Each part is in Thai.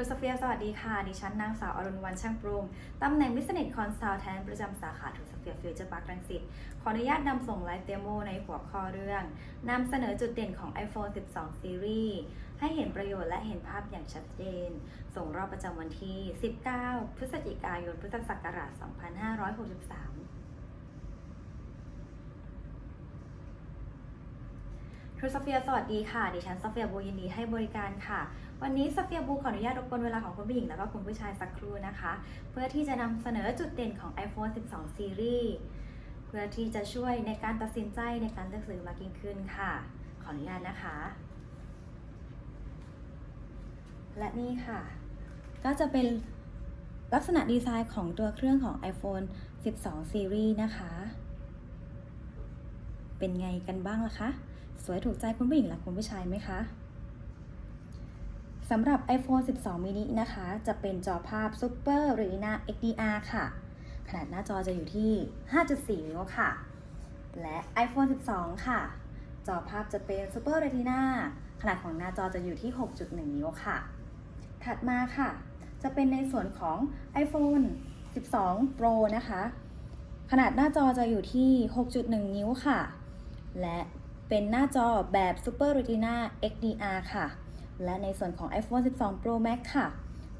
ทูสเฟียสวัสดีค่ะ ดิฉันนางสาวอรุณวันช่างปรุงตำแหน่ง Business Consultant ประจำสาขาทูสเฟียฟิวเจอร์พาร์ครังสิต ขออนุญาตนำส่งไลฟ์เดโมในหัวข้อเรื่องนำเสนอจุดเด่นของ iPhone 12 Series ให้เห็นประโยชน์และเห็นภาพอย่างชัดเจน ส่งรอบประจำวันที่ 19 พฤศจิกายน พุทธศักราช 2563ครูซเฟียสวัสดีค่ะ ดิฉันซเฟียบูยินดีให้บริการค่ะ วันนี้ซอเฟียบูขออนุญาตรบกวนเวลาของคุณผู้หญิงแล้วก็คุณผู้ชายสักครู่นะคะ เพื่อที่จะนำเสนอจุดเด่นของ iPhone 12 Series เพื่อที่จะช่วยในการตัดสินใจในการเลือกซื้อมากยิ่งขึ้นค่ะ ขออนุญาตนะคะ และนี่ค่ะ ก็จะเป็นลักษณะดีไซน์ของตัวเครื่องของ iPhone 12 Series นะคะ เป็นไงกันบ้างล่ะคะ สวยถูกใจคุณผู้หญิงและคุณผู้ชายไหมคะ สำหรับ iPhone 12 mini นะคะ จะเป็นจอภาพ Super Retina XDR ค่ะ ขนาดหน้าจอจะอยู่ที่ 5.4 นิ้วค่ะ และ iPhone 12 ค่ะ จอภาพจะเป็น Super Retina ขนาดของหน้าจอจะอยู่ที่ 6.1 นิ้วค่ะ ถัดมาค่ะ จะเป็นในส่วนของ iPhone 12 Pro นะคะ ขนาดหน้าจอจะอยู่ที่ 6.1 นิ้วค่ะ และเป็นหน้าจอแบบ Super Retina XDR ค่ะ และในส่วนของ iPhone 12 Pro Max ค่ะ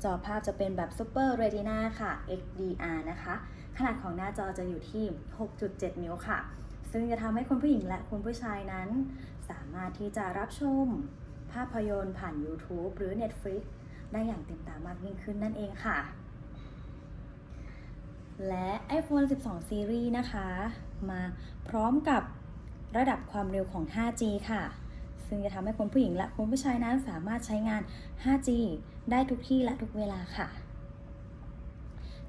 จอภาพจะเป็นแบบ Super Retina ค่ะ XDR นะคะ ขนาดของหน้าจอจะอยู่ที่ 6.7 นิ้วค่ะ ซึ่งจะทำให้คุณผู้หญิงและคุณผู้ชายนั้น สามารถที่จะรับชม ภาพยนตร์ผ่าน YouTube หรือ Netflix ได้อย่างเต็มตามากยิ่งขึ้นนั่นเองค่ะ และ iPhone 12 Series นะคะ มาพร้อมกับระดับความเร็วของ 5G ค่ะ ซึ่งจะทำให้คุณผู้หญิงและคุณผู้ชายนั้นสามารถใช้งาน 5G ได้ทุกที่และทุกเวลาค่ะ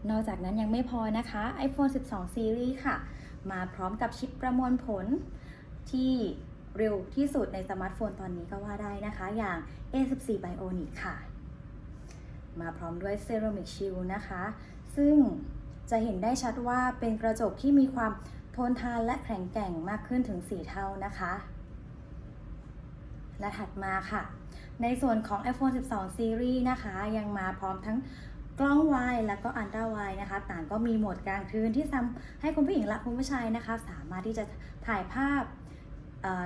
นอกจากนั้นยังไม่พอนะคะ iPhone 12 Series ค่ะ มาพร้อมกับชิปประมวลผลที่เร็วที่สุดในสมาร์ทโฟนตอนนี้ก็ว่าได้นะคะ อย่าง A14 Bionic ค่ะ มาพร้อมด้วย Ceramic Shield นะคะ ซึ่งจะเห็นได้ชัดว่าเป็นกระจกที่มีความทนทานและแข็งแกร่งมากขึ้นถึง 4 เท่านะคะ และถัดมาค่ะ ในส่วนของ iPhone 12 Series นะคะ ยังมาพร้อมทั้งกล้องวายและก็อันตราไวนะคะ ต่างก็มีโหมดกลางคืนที่ทำให้คุณผู้หญิงและคุณผู้ชายนะคะ สามารถที่จะถ่ายภาพ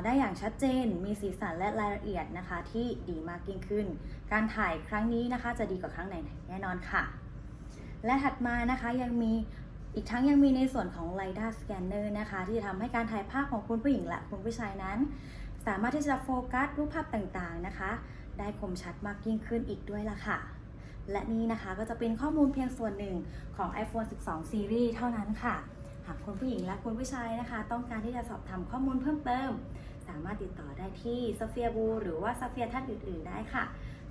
ได้อย่างชัดเจน มีสีสันและรายละเอียดนะคะ ที่ดีมากยิ่งขึ้น การถ่ายครั้งนี้นะคะ จะดีกว่าครั้งไหนๆแน่นอนค่ะ และถัดมานะคะยังมีอีกทั้งยังมีในส่วนของ LiDAR Scanner นะคะ ที่จะทำให้การถ่ายภาพของคุณผู้หญิงและคุณผู้ชายนั้น สามารถที่จะโฟกัสรูปภาพต่างๆนะคะ ได้คมชัดมากยิ่งขึ้นอีกด้วยล่ะค่ะ และนี่นะคะก็จะเป็นข้อมูลเพียงส่วนหนึ่งของ iPhone 12 Series เท่านั้นค่ะ หากคุณผู้หญิงและคุณผู้ชายนะคะ ต้องการที่จะสอบถามข้อมูลเพิ่มเติม สามารถติดต่อได้ที่ซ p เฟียบูหรือว่าซ p เฟียท่านอื่น ๆ ได้ค่ะ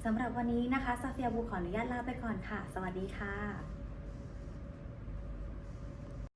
สำหรับวันนี้นะคะซ p เฟียบูขออนุญาตลาไปก่อนค่ะ สวัสดีค่ะ